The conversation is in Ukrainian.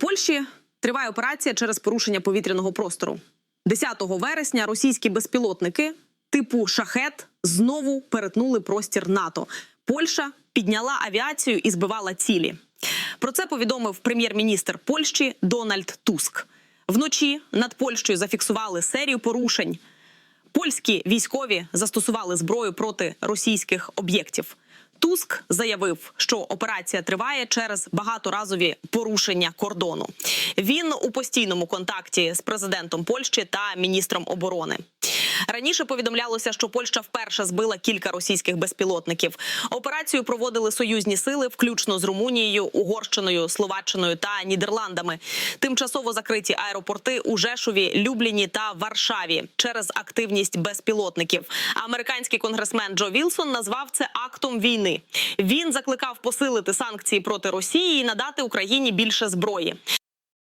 Польщі триває операція через порушення повітряного простору. 10 вересня російські безпілотники типу шахет знову перетнули простір НАТО. Польща підняла авіацію і збивала цілі. Про це повідомив прем'єр-міністр Польщі Дональд Туск. Вночі над Польщею зафіксували серію порушень. Польські військові застосували зброю проти російських об'єктів. Туск заявив, що операція триває через багаторазові порушення кордону. Він у постійному контакті з президентом Польщі та міністром оборони. Раніше повідомлялося, що Польща вперше збила кілька російських безпілотників. Операцію проводили союзні сили, включно з Румунією, Угорщиною, Словаччиною та Нідерландами. Тимчасово закриті аеропорти у Жешові, Любліні та Варшаві через активність безпілотників. Американський конгресмен Джо Вілсон назвав це актом війни. Він закликав посилити санкції проти Росії і надати Україні більше зброї.